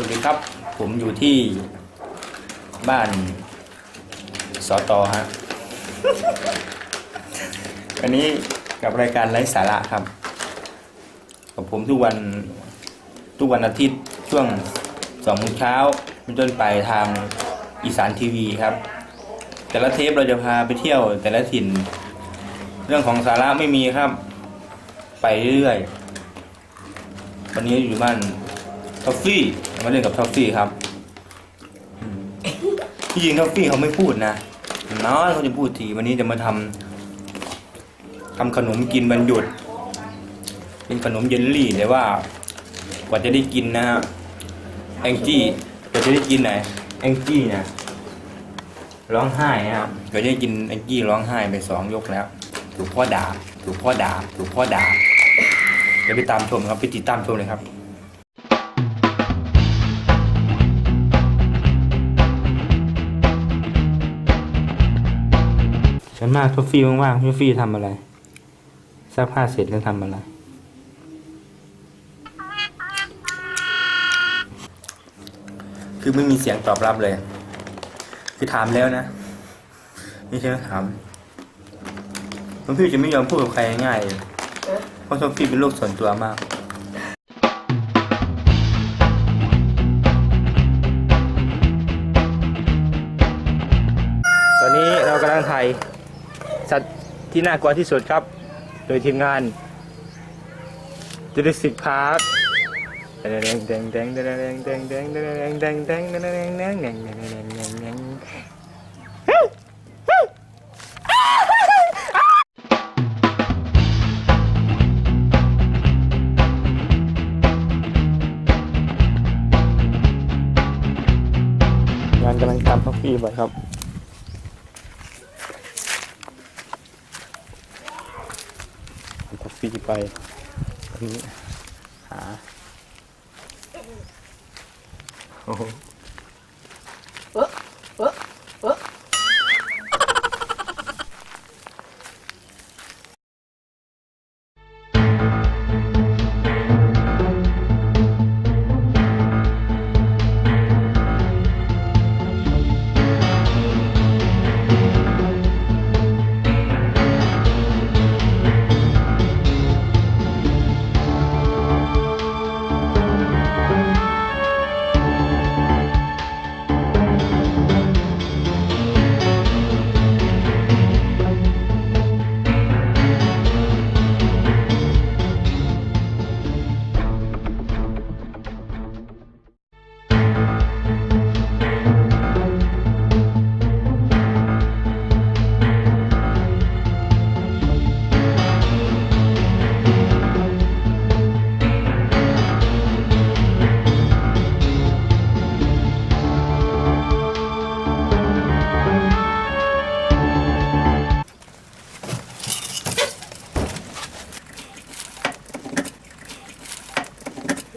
สวัสดีครับ ผมอยู่ที่บ้านสอตอฮะวันนี้กับรายการไร้สาระครับ กับผมทุกวันทุกวันอาทิตย์ช่วงสองโมงเช้าเป็นต้นไปทางอีสานทีวีครับ แต่ละเทปเราจะพาไปเที่ยวแต่ละถิ่น เรื่องของสาระไม่มีครับ ไปเรื่อยๆวันนี้อยู่บ้าน อฟฟี่มาเล่นกับท็อฟฟี่ครับอืมที่จริงท็อฟฟี่เขาไม่พูดนะน้อยเขาจะพูดทีวันนี้จะมาทำทำขนมกินวันหยุด เป็นขนมเยลลี่แต่ว่า กว่าจะได้กินนะฮะแองจี้กว่าจะได้กินไหนแองจี้นะร้องไห้นะครับกว่าจะได้กินแองจี้ร้องไห้ไปสองยกแล้ว ถูกพ่อด่าถูกพ่อด่าถูกพ่อด่าเดี๋ยวไปตามชมครับไปติดตามชมเลยครับ ฉันมากทอฟฟี่ว่างๆทอฟฟี่ทำอะไรซักผ้าเสร็จแล้วทำอะไร คือไม่มีเสียงตอบรับเลย คือถามแล้วนะนี่ใช่ไหมถามทอฟฟี่จะไม่ยอมพูดกับใครง่ายๆเลยเพราะทอฟฟี่เป็นโรคส่วนตัวมากตอนนี้เรากำลังถ่าย สัตว์ที่น่ากลัวที่สุดครับ โดยทีมงานจุเลสิกพาร์คแดงแดงแดงแดงแดงแดงแดงแดงแดงแดงแดงแดงแดงแานกำลังทำพักฟรีบ่อยครับิไปอันนี้หาโอ้โห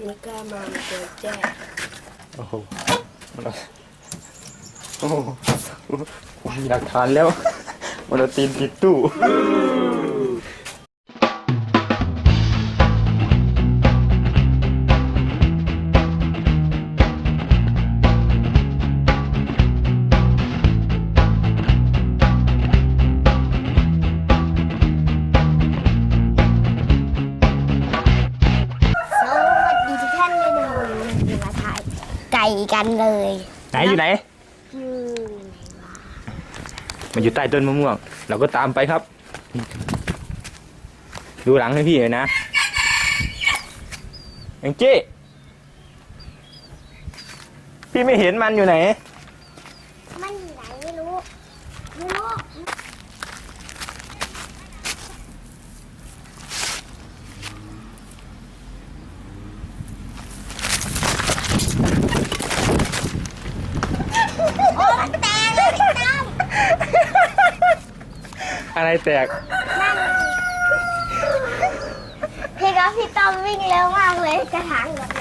ม่กล้ามามันตัวแจ้โอ้โหมันเอาโอ้โหมีหลักฐานแล้วมันเอาตีนติดตู้ ก่กันเลยไหนอยู่ไหนอยู่มันอยู่ใต้ต้นมะม่วง เราก็ตามไปครับ ดูหลังให้พี่เลยนะแองจี้พี่ไม่เห็นมันอยู่ไหน มันอยู่ไหนไม่รู้ ไม่รู้ โอ้มันแตกเลยพี่ตั้ม อะไรแตก พี่ก็พี่ต้อมวิ่งเร็วมากเลยกระถางแบบ